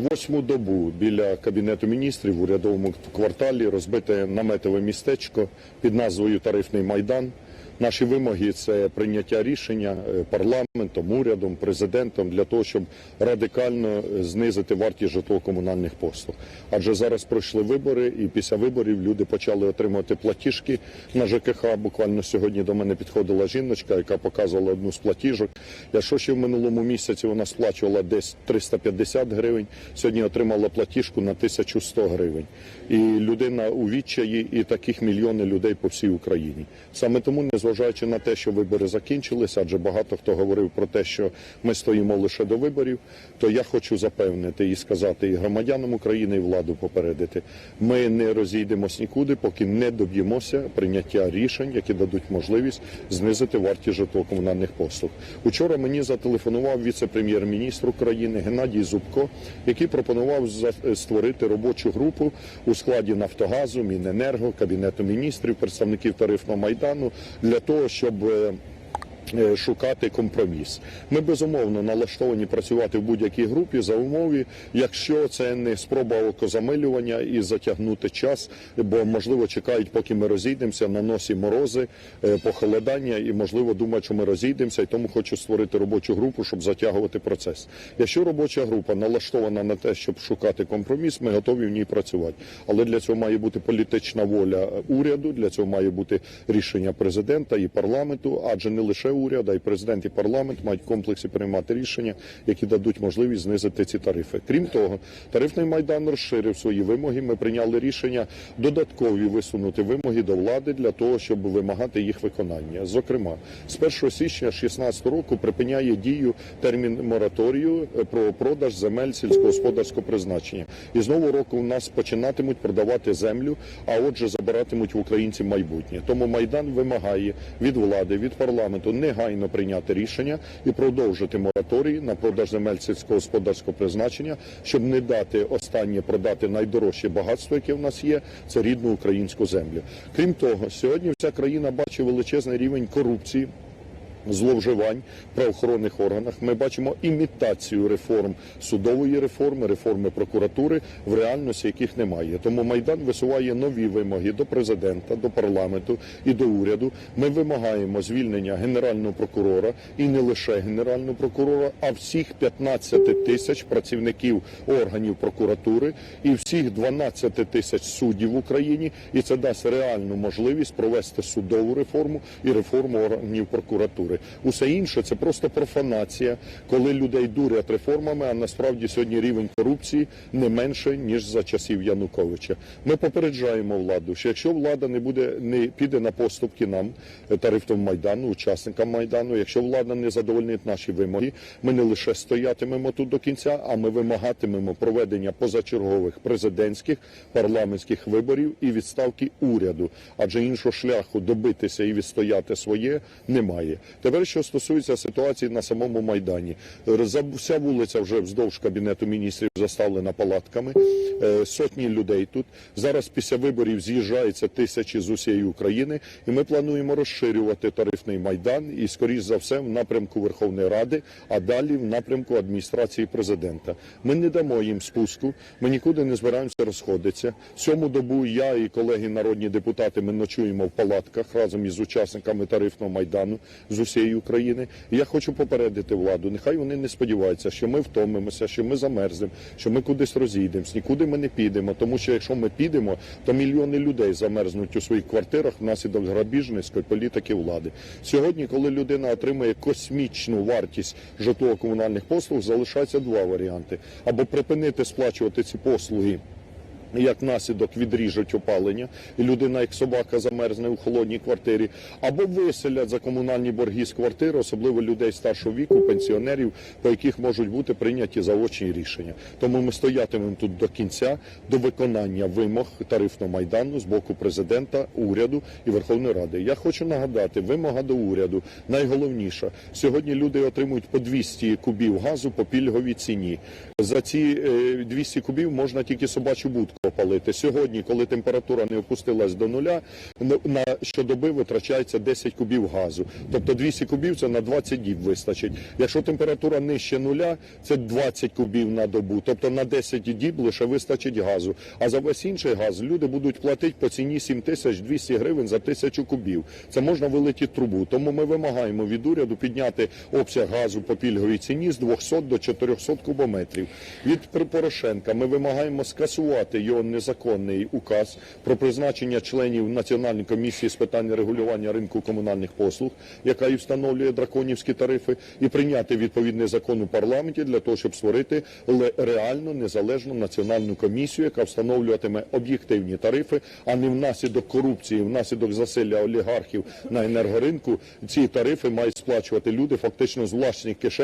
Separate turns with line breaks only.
Восьму добу біля кабінету міністрів в урядовому кварталі розбите наметове містечко під назвою Тарифний майдан. Наші вимоги це прийняття рішення е, парламентом, урядом, президентом для того, щоб радикально е, знизити вартість житлово-комунальних послуг. Адже зараз пройшли вибори, і після виборів люди почали отримувати платіжки на ЖКХ. Буквально сьогодні до мене підходила жіночка, яка показувала одну з платіжок. Якщо ще в минулому місяці вона сплачувала десь 350 гривень, сьогодні отримала платіжку на 1100 гривень. І людина у відчаї, і таких мільйони людей по всій Україні. Саме тому, незважаючи на те, що вибори закінчилися, адже багато хто говорив про те, що ми стоїмо лише до виборів, то я хочу запевнити і сказати і громадянам України, і владу попередити. Ми не розійдемось нікуди, поки не доб'ємося прийняття рішень, які дадуть можливість знизити вартість житлово-комунальних послуг. Учора мені зателефонував віце-прем'єр-міністр України Геннадій Зубко, який пропонував за- створити робочу групу у складі Нафтогазу, Міненерго, Кабінету міністрів, представників тарифного майдану для того, щоб е, шукати компроміс. Ми безумовно налаштовані працювати в будь-якій групі за умови, якщо це не спроба окозамилювання і затягнути час, бо можливо чекають, поки ми розійдемося на носі морози, е, похолодання, і можливо думають, що ми розійдемося, і тому хочу створити робочу групу, щоб затягувати процес. Якщо робоча група налаштована на те, щоб шукати компроміс, ми готові в ній працювати. Але для цього має бути політична воля уряду, для цього має бути рішення президента і парламенту, адже не лише уряд, й президент і парламент мають комплексі приймати рішення, які дадуть можливість знизити ці тарифи. Крім того, тарифний майдан розширив свої вимоги. Ми прийняли рішення додаткові висунути вимоги до влади для того, щоб вимагати їх виконання. Зокрема, з 1 січня 2016 року припиняє дію термін мораторію е, про продаж земель сільськогосподарського призначення. І з нового року у нас починатимуть продавати землю, а отже, забиратимуть в українців майбутнє. Тому майдан вимагає від влади, від парламенту негайно прийняти рішення і продовжити мораторій на продаж земель сільськогосподарського призначення, щоб не дати останнє продати найдорожче багатство, яке в нас є, це рідну українську землю. Крім того, сьогодні вся країна бачить величезний рівень корупції зловживань в правоохоронних органах. Ми бачимо імітацію реформ судової реформи, реформи прокуратури, в реальності яких немає. Тому майдан висуває нові вимоги до президента, до парламенту і до уряду. Ми вимагаємо звільнення генерального прокурора і не лише генерального прокурора, а всіх 15 тисяч працівників органів прокуратури і всіх 12 тисяч суддів в Україні. І це дасть реальну можливість провести судову реформу і реформу органів прокуратури. Усе інше це просто профанація, коли людей дурять реформами, а насправді сьогодні рівень корупції не менше ніж за часів Януковича. Ми попереджаємо владу, що якщо влада не буде не піде на поступки нам, е, тарифному майдану, учасникам майдану, якщо влада не задовольнить наші вимоги, ми не лише стоятимемо тут до кінця, а ми вимагатимемо проведення позачергових президентських парламентських виборів і відставки уряду, адже іншого шляху добитися і відстояти своє немає. Тепер, що стосується ситуації на самому майдані, За- вся вулиця вже вздовж кабінету міністрів заставлена палатками. Е, Сотні людей тут зараз після виборів з'їжджаються тисячі з усієї України, і ми плануємо розширювати тарифний майдан і, скоріш за все, в напрямку Верховної Ради, а далі в напрямку адміністрації президента. Ми не дамо їм спуску. Ми нікуди не збираємося розходитися. Сьому добу я і колеги народні депутати ми ночуємо в палатках разом із учасниками тарифного майдану з усієї України. І я хочу попередити владу. Нехай вони не сподіваються, що ми втомимося, що ми замерзнемо, що ми кудись розійдемось. Нікуди ми не підемо. Тому що якщо ми підемо, то мільйони людей замерзнуть у своїх квартирах внаслідок грабіжницької політики влади. Сьогодні, коли людина отримує космічну вартість житлово-комунальних послуг, залишається два варіанти: або припинити сплачувати ці послуги. Як наслідок відріжуть опалення, і людина, як собака, замерзне у холодній квартирі, або виселять за комунальні борги з квартири, особливо людей старшого віку, пенсіонерів, по яких можуть бути прийняті заочні рішення. Тому ми стоятимемо тут до кінця до виконання вимог тарифного майдану з боку президента, уряду і Верховної Ради. Я хочу нагадати, вимога до уряду найголовніша сьогодні. Люди отримують по 200 кубів газу по пільговій ціні. За ці е, 200 кубів можна тільки собачу будку опалити. Сьогодні, коли температура не опустилась до нуля, на- щодоби витрачається 10 кубів газу. Тобто 200 кубів це на 20 діб вистачить. Якщо температура нижче нуля, це 20 кубів на добу. Тобто на 10 діб лише вистачить газу. А за весь інший газ люди будуть платити по ціні 7200 гривень за тисячу кубів. Це можна вилити трубу. Тому ми вимагаємо від уряду підняти обсяг газу по пільговій ціні з 200 до 400 кубометрів. Від Порошенка ми вимагаємо скасувати його незаконний указ про призначення членів Національної комісії з питань регулювання ринку комунальних послуг, яка і встановлює драконівські тарифи, і прийняти відповідний закон у парламенті для того, щоб створити реальну незалежну національну комісію, яка встановлюватиме об'єктивні тарифи, а не внаслідок корупції, внаслідок засилля олігархів на енергоринку. Ці тарифи мають сплачувати люди фактично з власних кишень.